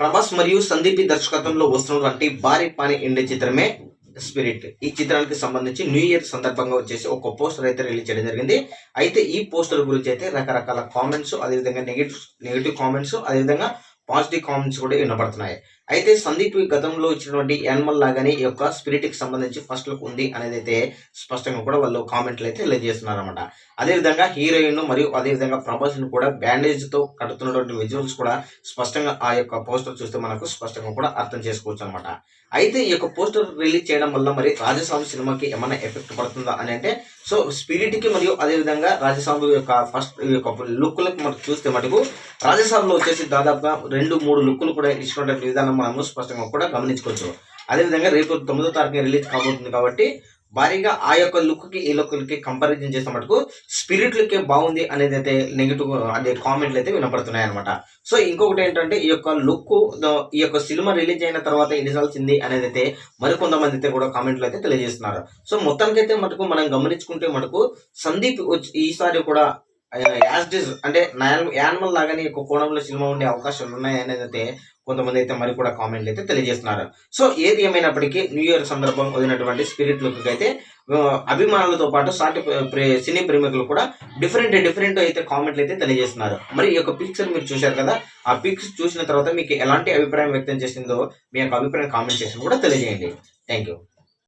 ప్రభాస్ మరియు సందీప్ దర్శకత్వంలో వస్తున్నటువంటి భారీ పాని ఇండే చిత్రమే స్పిరిట్ ఈ చిత్రానికి సంబంధించి న్యూ ఇయర్ సందర్భంగా వచ్చేసి ఒక పోస్టర్ అయితే రిలీజ్ చేయడం జరిగింది. అయితే ఈ పోస్టర్ గురించి అయితే రకరకాల కామెంట్స్ అదేవిధంగా నెగిటివ్ నెగిటివ్ కామెంట్స్ అదేవిధంగా పాజిటివ్ కామెంట్స్ కూడా వినపడుతున్నాయి అయితే సందీప్ గతంలో ఇచ్చినటువంటి యానిమల్ లాగానే ఈ యొక్క స్పిరిట్కి సంబంధించి ఫస్ట్ లుక్ ఉంది అనేది అయితే స్పష్టంగా కూడా వాళ్ళు కామెంట్లు అయితే తెలియజేస్తున్నారు అనమాట అదేవిధంగా హీరోయిన్ మరియు అదేవిధంగా ప్రభాస్ను కూడా బ్యాండేజ్తో కడుతున్నటువంటి విజువల్స్ కూడా స్పష్టంగా ఆ యొక్క పోస్టర్ చూస్తే మనకు స్పష్టంగా కూడా అర్థం చేసుకోవచ్చు అనమాట అయితే ఈ యొక్క పోస్టర్ రిలీజ్ చేయడం వల్ల మరి రాజస్వామి సినిమాకి ఏమైనా ఎఫెక్ట్ పడుతుందా అని అంటే సో స్పిరిట్కి మరియు అదేవిధంగా రాజస్వామి యొక్క ఫస్ట్ ఈ యొక్క లుక్లకు మనకు చూస్తే మటుకు రాజస్వామిలో వచ్చేసి దాదాపుగా రెండు మూడు లుక్కులు కూడా ఇచ్చినటువంటి విధానం మనము స్పష్టంగా కూడా గమనించుకోవచ్చు. అదేవిధంగా రేపు తొమ్మిదో తారీఖు రిలీజ్ కాబోతుంది కాబట్టి భారీగా ఆ యొక్క లుక్కి ఈ లుక్కి కంపారిజన్ చేసిన మటుకు స్పిరిట్ లుక్ బాగుంది అనేది అయితే నెగిటివ్ అదే కామెంట్లు అయితే వినపడుతున్నాయి అనమాట సో ఇంకొకటి ఏంటంటే ఈ యొక్క లుక్ ఈ యొక్క సినిమా రిలీజ్ అయిన తర్వాత ఎన్నిసాల్సింది అనేది అయితే మరికొంతమంది అయితే కూడా కామెంట్లు అయితే తెలియజేస్తున్నారు. సో మొత్తానికైతే మటుకు మనం గమనించుకుంటే మటుకు సందీప్ ఈసారి కూడా యాజ్ డిజ్ అంటే యానిమల్ లాగానే ఒక కోణంలో సినిమా ఉండే అవకాశాలు ఉన్నాయి అనేది అయితే కొంతమంది అయితే మరి కూడా కామెంట్లు అయితే తెలియజేస్తున్నారు. సో ఏది ఏమైనప్పటికీ న్యూ ఇయర్ సందర్భం వదిలినటువంటి స్పిరిట్ లుక్ అయితే అభిమానులతో పాటు సాటి సినీ ప్రేమికులు కూడా డిఫరెంట్ డిఫరెంట్ అయితే కామెంట్లు అయితే తెలియజేస్తున్నారు. మరి ఈ యొక్క పిక్చర్ మీరు చూశారు కదా ఆ పిక్స్ చూసిన తర్వాత మీకు ఎలాంటి అభిప్రాయం వ్యక్తం చేసిందో మీ యొక్క అభిప్రాయం కామెంట్ చేసి కూడా తెలియజేయండి. Thank you